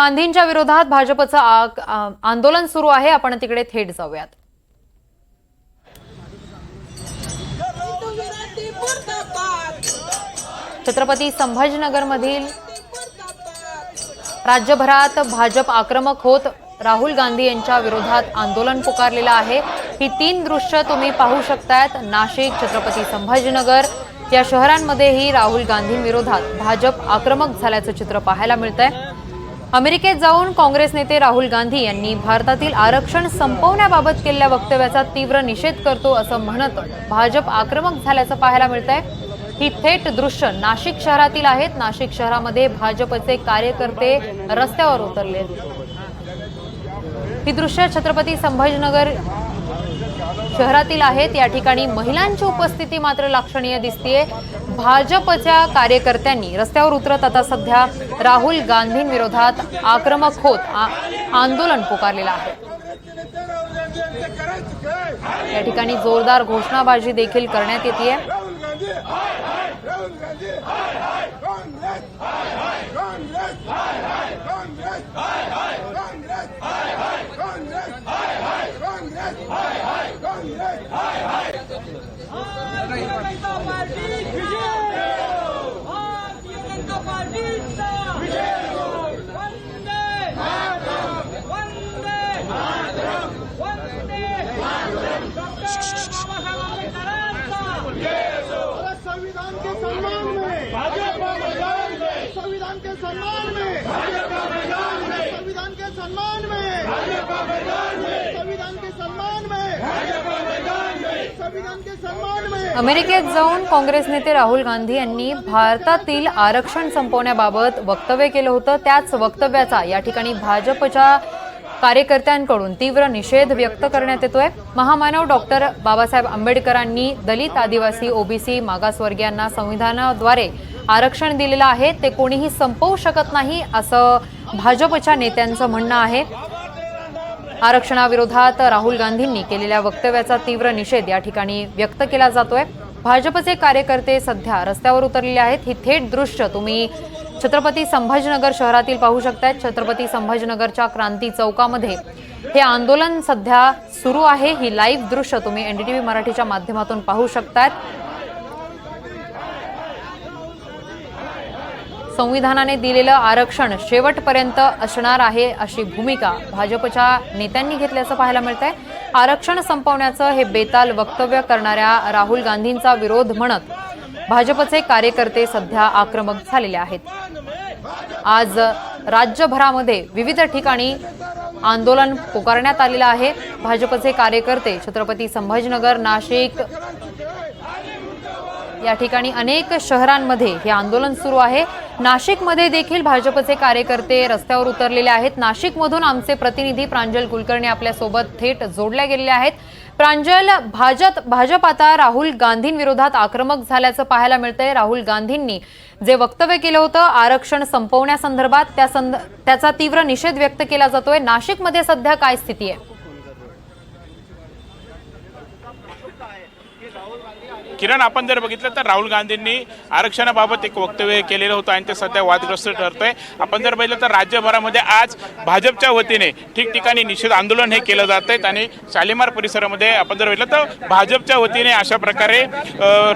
गांधींच्या विरोधात भाजपचं आंदोलन सुरू आहे. आपण तिकडे थेट जाऊयात. छत्रपती संभाजीनगरमधील राज्यभरात भाजप आक्रमक होत राहुल गांधी यांच्या विरोधात आंदोलन पुकारलेलं आहे. ही तीन दृश्य तुम्ही पाहू शकतायत. नाशिक छत्रपती संभाजीनगर या शहरांमध्येही राहुल गांधींविरोधात भाजप आक्रमक झाल्याचं चित्र पाहायला मिळतंय. अमेरिकेत जाऊन काँग्रेस नेते राहुल गांधी यांनी भारतातील आरक्षण संपवण्याबाबत केलेल्या वक्तव्याचा तीव्र निषेध करतो असं म्हणत भाजप आक्रमक झाल्याचं पाहायला मिळतंय. ही थेट दृश्य नाशिक शहरातील आहेत. नाशिक शहरामध्ये भाजपचे कार्यकर्ते रस्त्यावर उतरले. ही दृश्य छत्रपती संभाजीनगर शहरातील आहेत. या ठिकाणी महिलांची उपस्थिती मात्र लक्षणीय दिसतीये. भाजपच्या कार्यकर्त्यांनी रस्त्यावर उतरत आता सध्या राहुल गांधींविरोधात आक्रमक होत आंदोलन पुकारलेलं आहे. या ठिकाणी जोरदार घोषणाबाजी देखील करण्यात येते राहुल गांधी हाय हाय काँग्रेस हाय हाय काँग्रेस हाय हाय काँग्रेस हाय हाय काँग्रेस हाय हाय काँग्रेस हाय हाय काँग्रेस हाय हाय काँग्रेस हाय हाय भारतीय जनता पार्टी विजय भारतीय जनता पार्टीचा विजय वंदे वंदे वंदे डॉक्टर बाबासाहेब आंबेडकरांचा संविधान के सम्मान में भाजपा मैदान में संविधान के सम्मान में भाजपा मैदान में संविधान के सम्मान में भाजपा मैदान में संविधान के सम्मान में भाजपा मैदान में संविधान के सम्मान में अमेरिकेत जाऊन काँग्रेस नेते राहुल गांधी यांनी भारतातील आरक्षण संपवण्याबाबत वक्तव्य केलं होतं. त्याच वक्तव्याचा या ठिकाणी भाजपच्या कार्यकर्त्यांकडून तीव्र निषेध व्यक्त करण्यात येतोय. महामानव डॉक्टर बाबासाहेब आंबेडकरांनी दलित आदिवासी ओबीसी मागासवर्गीयांना संविधानाद्वारे आरक्षण दिलेलं आहे ते कोणीही संपवू शकत नाही असं भाजपच्या नेत्यांचं म्हणणं आहे. आरक्षणाविरोधात राहुल गांधींनी केलेल्या वक्तव्याचा तीव्र निषेध या ठिकाणी व्यक्त केला जातोय. भाजपचे कार्यकर्ते सध्या रस्त्यावर उतरलेले आहेत. ही थेट दृश्य तुम्ही छत्रपती संभाजीनगर शहरातील पाहू शकताय छत्रपती संभाजीनगरच्या क्रांती चौकामध्ये हे आंदोलन सध्या सुरू आहे. ही लाईव्ह दृश्य तुम्ही एनडीटीव्ही मराठीच्या माध्यमातून पाहू शकतात संविधानाने दिलेलं आरक्षण शेवटपर्यंत असणार आहे अशी भूमिका भाजपच्या नेत्यांनी घेतल्याचं पाहायला मिळतंय. आरक्षण संपवण्याचं हे बेताल वक्तव्य करणाऱ्या राहुल गांधींचा विरोध म्हणत भाजपचे कार्यकर्ते सध्या आक्रमक झालेले आहेत. आज राज्यभरामध्ये विविध ठिकाणी आंदोलन पुकारण्यात आलेलं आहे. भाजपचे कार्यकर्ते छत्रपती संभाजीनगर नाशिक या ठिकाणी अनेक शहरांमध्ये हे आंदोलन सुरू आहे. नाशिकमध्ये देखील भाजपचे कार्यकर्ते रस्त्यावर उतरलेले आहेत. नाशिकमधून आमचे प्रतिनिधी प्रांजल कुलकर्णी आपल्यासोबत थेट जोडल्या गेलेले आहेत. प्रांजल भाजप भाजप आता राहुल गांधींविरोधात आक्रमक झाल्याचं पाहायला मिळतंय. राहुल गांधींनी जे वक्तव्य केलं होतं आरक्षण संपवण्यासंदर्भात त्या संद त्याचा तीव्र निषेध व्यक्त केला जातोय. नाशिकमध्ये सध्या काय स्थिती आहे? किरण आपण जर बघितलं तर राहुल गांधींनी आरक्षणाबाबत एक वक्तव्य केलेलं होतं आणि ते सध्या वादग्रस्त ठरतंय. आपण जर बघितलं तर राज्यभरामध्ये आज भाजपच्या वतीने ठिकठिकाणी निषेध आंदोलन हे केलं जात आहेत आणि शालिमार परिसरामध्ये आपण जर बघितलं तर भाजपच्या वतीने अशा प्रकारे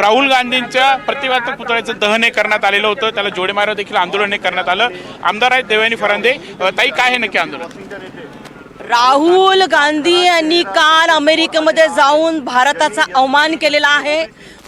राहुल गांधींच्या प्रतिभात्मक पुतळ्याचं दहन हे करण्यात आलेलं होतं. त्याला जोडेमारा देखील आंदोलन हे करण्यात आलं. आमदार आहेत देवयानी फरांदे. ताई काय आहे नक्की आंदोलन? राहुल गांधी यांनी काल अमेरिकेमध्ये जाऊन भारताचा अवमान केलेला आहे.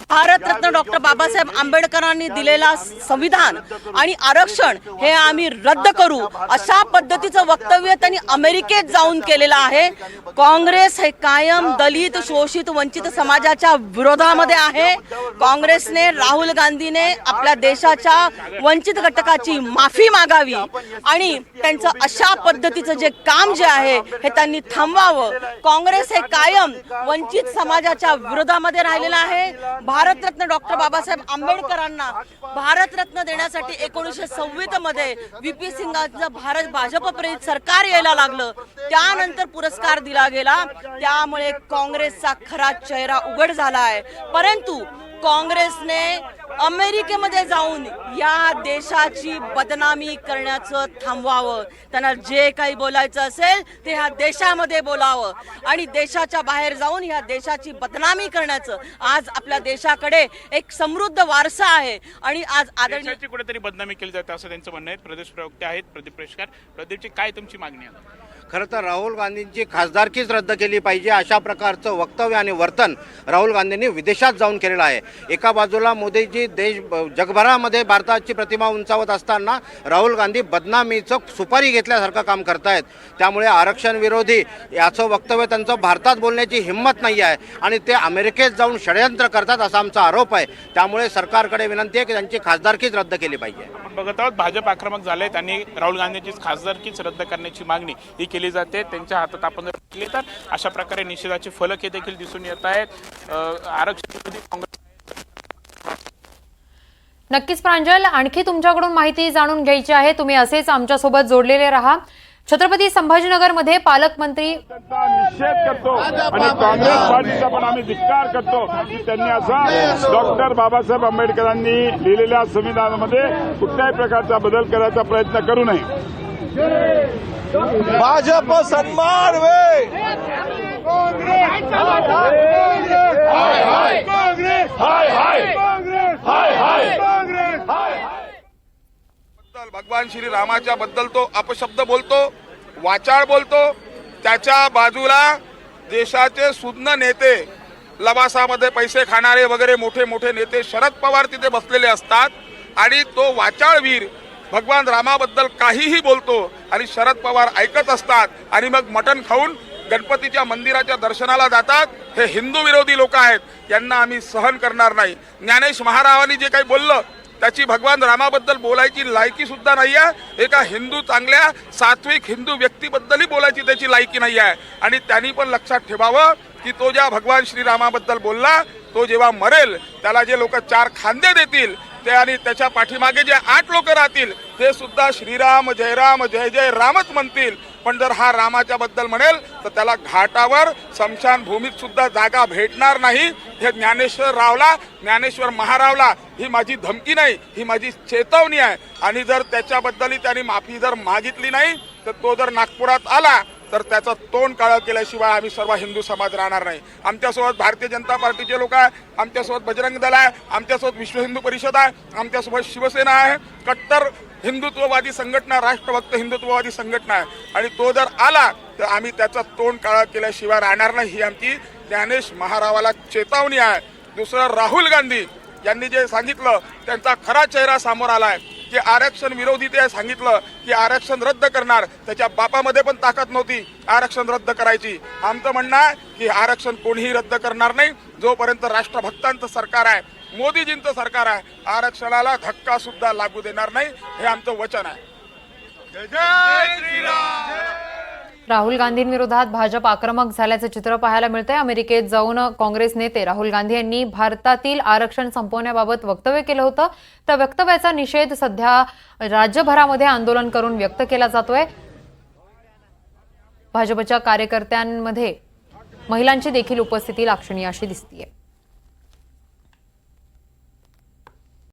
भारतरत्न डॉक्टर बाबासाहेब आंबेडकरांनी दिलेला संविधान आणि आरक्षण हे आम्ही रद्द करू अशा पद्धतीचं वक्तव्य त्यांनी अमेरिकेत जाऊन केलेलं आहे. काँग्रेस हे कायम दलित शोषित वंचित समाजाच्या विरोधामध्ये आहे. काँग्रेसने राहुल गांधीने आपल्या देशाच्या वंचित घटकाची माफी मागावी आणि त्यांचं अशा पद्धतीचं जे काम जे आहे हे त्यांनी थांबवावं. काँग्रेस हे कायम वंचित समाजाच्या विरोधामध्ये राहिलेलं आहे. भारतरत्न डॉक्टर बाबासाहेब आंबेडकरांना भारतरत्न देण्यासाठी एकोणीसशे सव्वीसमध्ये व्ही पी सिंगांचं भारत भाजप प्रेरित सरकार यायला लागलं त्यानंतर पुरस्कार दिला गेला त्यामुळे काँग्रेसचा खरा चेहरा उघड झाला आहे परंतु काँग्रेसने अमेरिकेमध्ये जाऊन या देशाची बदनामी करण्याचं थांबवावं. त्यांना जे काही बोलायचं असेल ते ह्या देशामध्ये बोलावं. आणि देशाच्या बाहेर जाऊन ह्या देशाची बदनामी करण्याचं आज आपल्या देशाकडे एक समृद्ध वारसा आहे. आणि आज आदरणीय कुठेतरी बदनामी केली जाते असं त्यांचं म्हणणं आहे. प्रदेश प्रवक्ते आहेत प्रदीप प्रेशकर प्रदीपची काय तुमची मागणी आहे? खरं तर राहुल गांधींची खासदारकीच रद्द केली पाहिजे अशा प्रकारचं वक्तव्य आणि वर्तन राहुल गांधींनी विदेशात जाऊन केलेलं आहे. एका बाजूला मोदीजी देश जगभरामध्ये भारताची प्रतिमा उंचावत असताना राहुल गांधी बदनामीचं सुपारी घेतल्यासारखं काम करतायत. त्यामुळे आरक्षण विरोधी याचं वक्तव्य त्यांचं भारतात बोलण्याची हिंमत नाही आहे आणि ते अमेरिकेत जाऊन षडयंत्र करतात असा आमचा आरोप आहे. त्यामुळे सरकारकडे विनंती आहे की त्यांची खासदारकीच रद्द केली पाहिजे. आपण बघत आहोत भाजप आक्रमक झाले त्यांनी राहुल गांधींची खासदारकीच रद्द करण्याची मागणी ही केली जाते. त्यांच्या हातात आपण जर केली तर अशा प्रकारे निषेधाचे फलक हे देखील दिसून येत आहेत. आरक्षण विरोधी काँग्रेस नक्कीच प्रांजल आणखी तुमच्याकडून माहिती जाणून घ्यायची आहे. तुम्ही असेच आमच्यासोबत जोडलेले राहा. छत्रपती संभाजीनगरमध्ये पालकमंत्री चा निषेध करतो आणि काँग्रेस पार्टीचा पण आम्ही धिक्कार करतो. की त्यांनी असा डॉक्टर बाबासाहेब आंबेडकरांनी लिहिलेल्या संविधानामध्ये कुठल्याही प्रकारचा बदल करायचा प्रयत्न करू नये. भाजप सन्मान वे भगवान श्री रामाच्या बद्दल तो अपशब्द बोलतो वाचाळ बोलतो. त्याच्या बाजूला देशाचे सुज्ञ नेते लवासामध्ये पैसे खाणारे वगैरे मोठे मोठे नेते शरद पवार तिथे बसलेले असतात आणि तो वाचाळ वीर भगवान रामाबद्दल काहीही बोलतो आणि शरद पवार ऐकत असतात आणि मग मटण खाऊन गणपतीच्या मंदिराच्या दर्शनाला जातात. हे हिंदू विरोधी लोक आहेत. यांना आम्ही सहन करणार नाही. ज्ञानेश महारावांनी जे काही बोललं त्याची भगवान रामाबद्दल बोलायची लायकी सुद्धा नाही आहे. एका हिंदू चांगल्या सात्विक हिंदू व्यक्तीबद्दलही बोलायची त्याची लायकी नाही आहे. आणि त्यांनी पण लक्षात ठेवावं की तो ज्या भगवान श्रीरामाबद्दल बोलला तो जेव्हा मरेल त्याला जे लोक चार खांदे देतील ते आणि त्याच्या पाठीमागे जे आठ लोक राहतील ते सुद्धा श्रीराम जयराम जय जय रामच म्हणतील. पण जर हा रामाच्या बद्दल म्हणेल तर त्याला घाटावर स्मशान भूमीत सुद्धा जागा भेटणार नाही. हे ज्ञानेश्वर रावला ज्ञानेश्वर महारावला ही माझी धमकी नाही ही माझी चेतवणी आहे. आणि जर त्याच्याबद्दलही त्यांनी माफी जर मागितली नाही तर तो जर नागपुरात आला तर त्याचं तोंड काळं केल्याशिवाय आम्ही सर्व हिंदू समाज राहणार नाही. आमच्यासोबत भारतीय जनता पार्टीचे लोक आहे आमच्यासोबत बजरंग दल आहे आमच्यासोबत विश्व हिंदू परिषद आहे आमच्यासोबत शिवसेना आहे. कट्टर हिंदुत्ववादी संघटना राष्ट्रभक्त हिंदुत्ववादी संघटना आहे. आणि तो जर आला तर आम्ही त्याचं तोंड काळं केल्याशिवाय राहणार नाही. ही आमची ज्ञानेश महारावाला चेतावणी आहे. दुसरं राहुल गांधी यांनी जे सांगितलं त्यांचा खरा चेहरा समोर आहे जे आरक्षण विरोधी ते सांगितलं की आरक्षण रद्द करणार त्याच्या बापामध्ये पण ताकद नव्हती आरक्षण रद्द करायची. आमचं म्हणणं आहे की आरक्षण कोणीही रद्द करणार नाही. जोपर्यंत राष्ट्रभक्तांचं सरकार आहे मोदीजींचं सरकार आहे आरक्षणाला धक्का सुद्धा लागू देणार नाही हे आमचं वचन आहे. राहुल गांधींविरोधात भाजप आक्रमक झाल्याचं चित्र पाहायला मिळतंय. अमेरिकेत जाऊन काँग्रेस नेते राहुल गांधी यांनी भारतातील आरक्षण संपवण्याबाबत वक्तव्य केलं होतं. त्या वक्तव्याचा निषेध सध्या राज्यभरामध्ये आंदोलन करून व्यक्त केला जातोय. भाजपच्या कार्यकर्त्यांमध्ये महिलांची देखील उपस्थिती लाक्षणीय अशी दिसतीये.